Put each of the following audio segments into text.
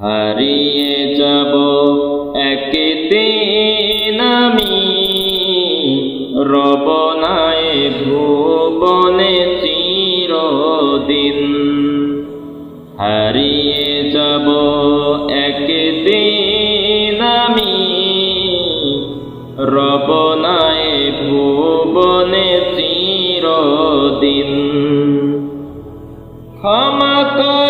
হারিয়ে যাব একে একদিন আমি। রবনায় ভুবনে চিরদিন। হারিয়ে যাব একদিন আমি। রবনায় ভুবনে চিরদিন। ক্ষমা করে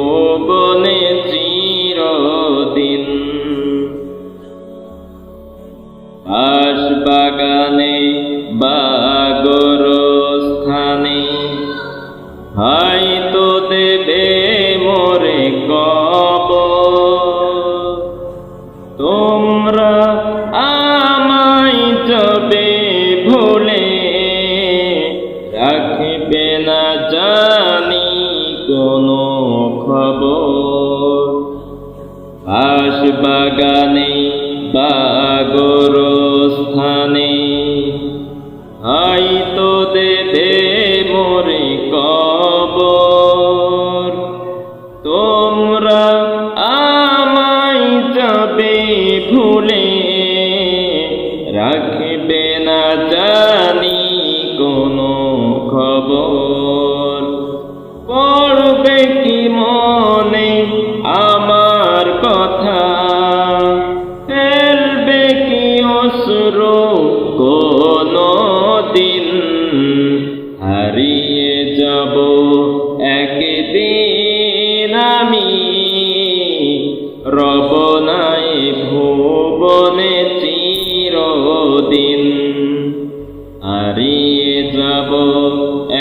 বাস বাগানে বাগর স্থানে হয়তো দেবে মোরে কব তোমরা আমায় যাবে ভুলে, রাখবে না জানি কোনো খবর। বাস বাগানে বাগর জানি কোনো খবর। পড়বে কি মনে আমার কথা? ফেলবে কি অশ্রু কোনো দিন? হারিয়ে যাব একদিন আমি। রবনায় ভুবনে চিরদিন। হারিয়ে যাব,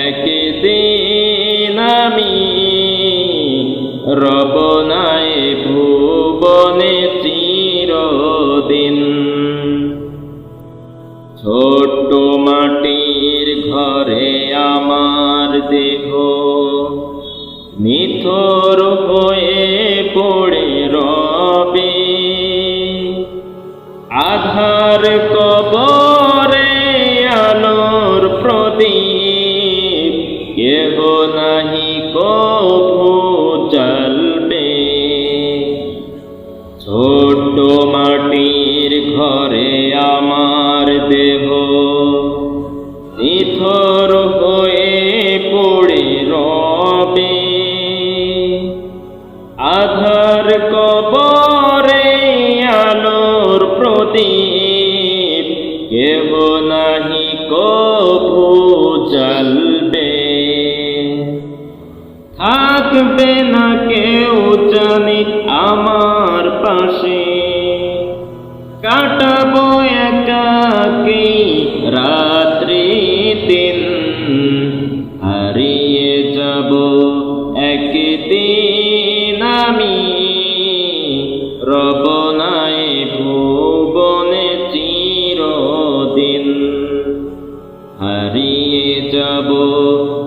একদিন আমি রবনায় ভুবনে চিরদিন। ছোট্ট মাটির ঘরে আমার দেহ, নিথর হয়ে পড়ে রবে। আধার কবরে প্রদীপ কেহ নাহি কভু জ্বলবে ছোট্ট মাটির ঘরে আমার দেহ, নিথর হয়ে পড়ে রবে। আধার কবরে আলোর প্রদীপ কেহ নাহি কভু জ্বলবে। থাকবে না কেউ জানি আমার পাশে। কাটাবো একাকি রাত্রি দিন। হারিয়ে যাব একদিন আমি। রবনায়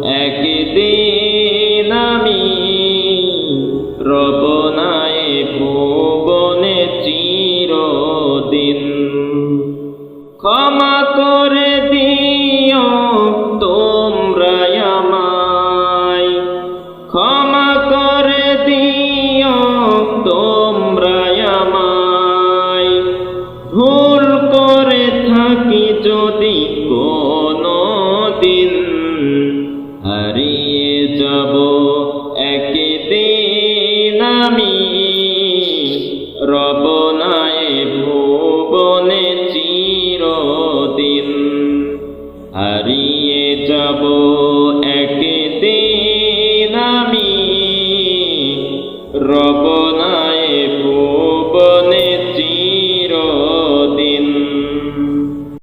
একদিন আমি রবনায় ভুবনে চিরদিন ক্ষমা করে দিও তোমরা আমায়। ক্ষমা করে দিও তোমরা আমায়। ভুল করে থাকি যদি কোনো দিন